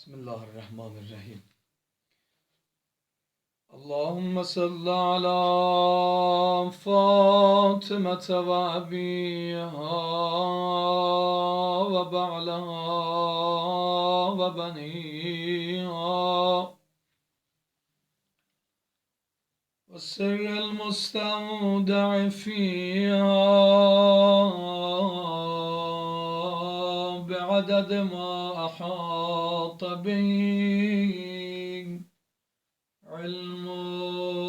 بسم الله الرحمن الرحيم اللهم صل على فاطمة وأبيها وبعلها وبنيها والسر المستودع فيها بعدد ما أحاط به علمك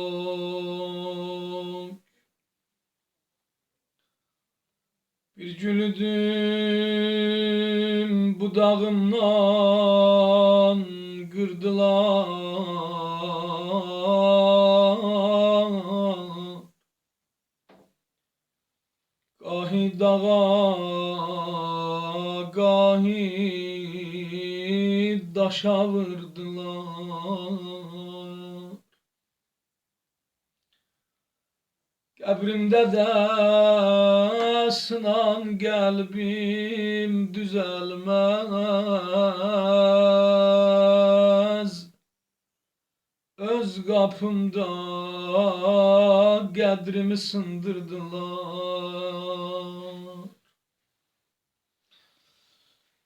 Bir cülüdüm budağımdan kırdılar Gahi dağa, gahi daşa vurdular. Qəbrimdə də sınan qəlbim düzəlməz. Öz qapımda qədrimi sındırdılar.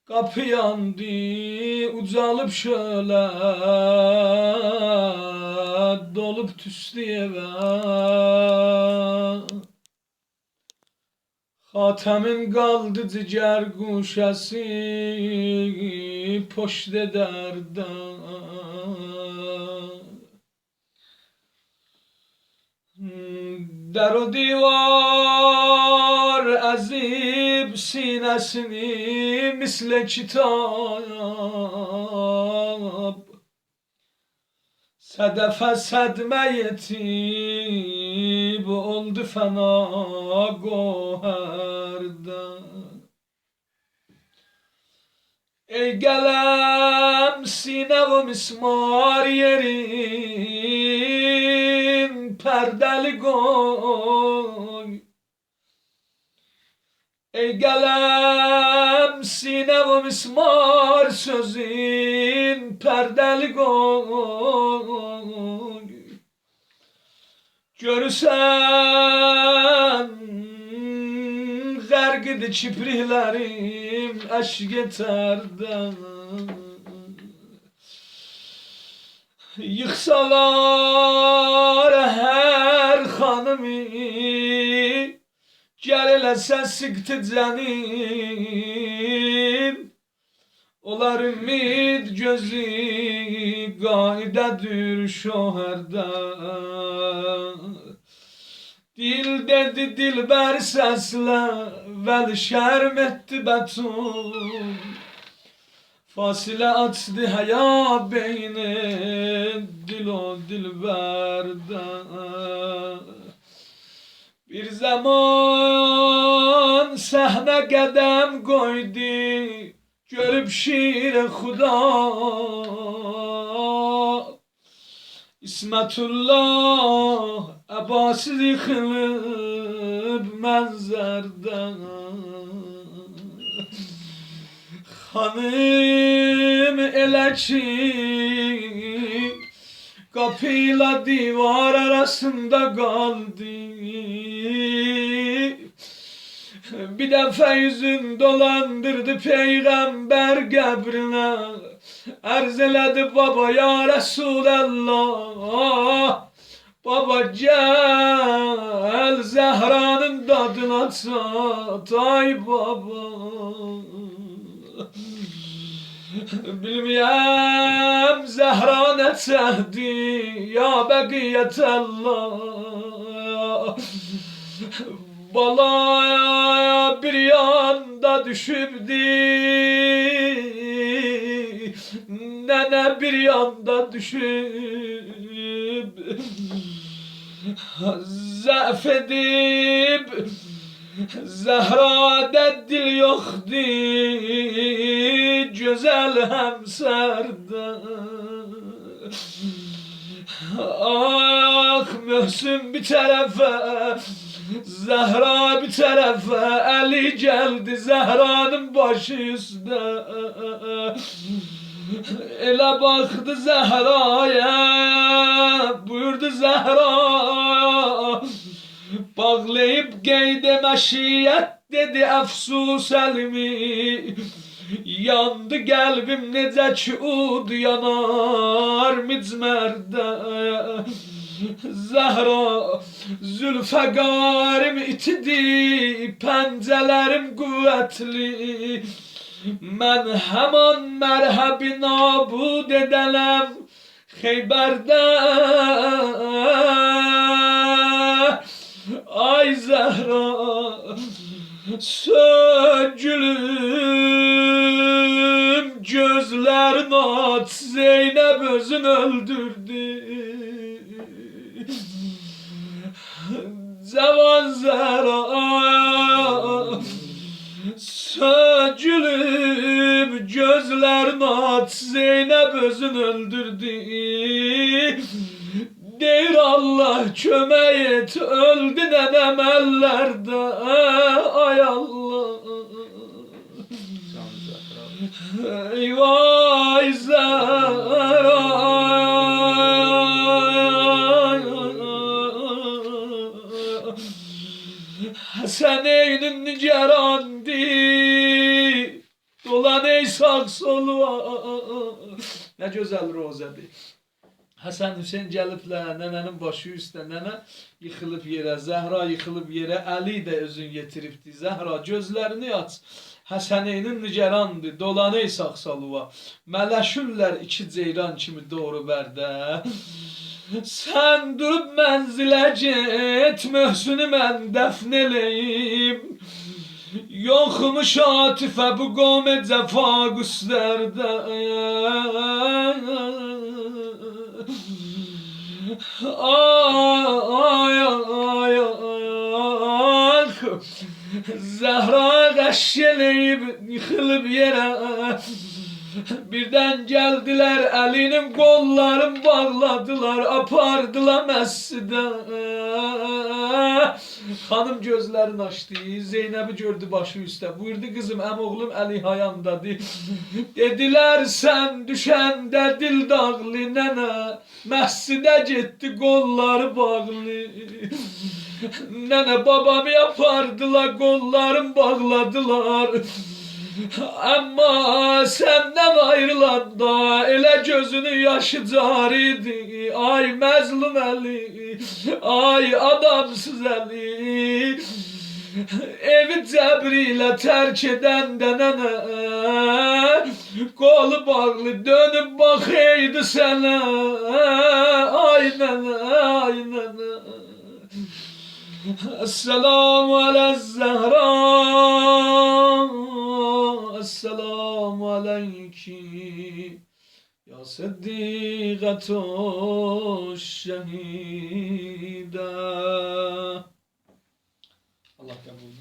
Kapı yandı, ucalıb şöyle Dolub tüstü evə Xatəmin qaldı cigər quşəsi Poşt edərdən در و دیوار ezip sinesini misle kitap. Sedefe sedme yetip oldu fena goherde. Ey gelem sine ve mismar yerin perdeli goy. Ey sine ve mismar sözün perdeli koy Görürsen Gərqidir kipriklərim əşq etərdən. Yıxsalar hər Gəl eləsə sıqtı cənim Olar ümid gözü qaidədir şohərdən Dil dedi dilber sesle vel şerm etti betum Fasile açtı haya beyni dil o dilberden Bir zaman sahne gedem koydu Görüp şiir huda İsmetullah Abbasız yıkılıp menzerden Hanım elə ki Kapıyla divar arasında kaldı Bir defa yüzün dolandırdı peygamber qəbrinə Ərz elədi baba ya Resulallah. Baba gel Zehra'nın dadına çat ay baba. Bilmeyem Zehra ne çehdi ya bekiyetullah Bala bir yanda düşürdü. Nene bir yanda düşüp Zəf edib Zehra'da dil yoktu. Güzel hemserde Ah Mühsün bir tarafa Zehra bir tarafa Ali geldi Zehra'nın başı üstte Ele baktı Zehra'ya Buyurdu Zehra. Bağlayıp giydi meşiyet dedi efsus elmi Yandı gelbim necə ki ud yanar micmərdə Zəhra zülfəqarim itidi Pəncələrim qüvvətli Mən həman mərhəbi nabud edələm Xeybərdə Ay Zəhra Sögülüm gözlerin aç Zeynep özün öldürdü Sögülüm gözlerin aç Zeynep özün öldürdü. Deyir Allah kömək et öldü nənəm əllərdə ay Allah. Eyvay Zəhra Həsəneynin nigarandi Dolan ey sağ solu Nə gözəl rozədir Həsən Hüseyn gəliblər, nənənin başı üstə, nənə yıxılıb yerə, Zəhra yıxılıb yerə, Əli də özün yetiribdi. Zəhra gözlərini aç. Həsəneynin nigerandı, dolanı sağsalıva. Mələşürlər iki ceyran kimi doğru bərdə. Sən durub mənzilə get, möhsünü mən dəfn eləyim. Yoxmuş atifə bu qom cəfa qüslərdə. Ay ay ay Zehra qəşələyib yıxılıb yerə Birdən gəldilər əlinin qollarını bağladılar apardılar məscidə Xanım gözlərini açdı Zeynəbi gördü başı üstə. Buyurdu qızım əmoğlum Əli hayandadır. Dedilər sən düşəndə dil dağlı nənə Məscidə getdi qolları bağlı. Nənə babamı yapardılar qollarım bağladılar ama senden ayrılanda ele gözünü yaşı caridi Ay mezlum eli, ay adamsız eli. Evi cebriyle terk eden denene Kolu bağlı dönüp bakaydı sana Aynen aynen Esselamu ala Zehra. السلام عليك يا صديقة الشهيدة الله قبول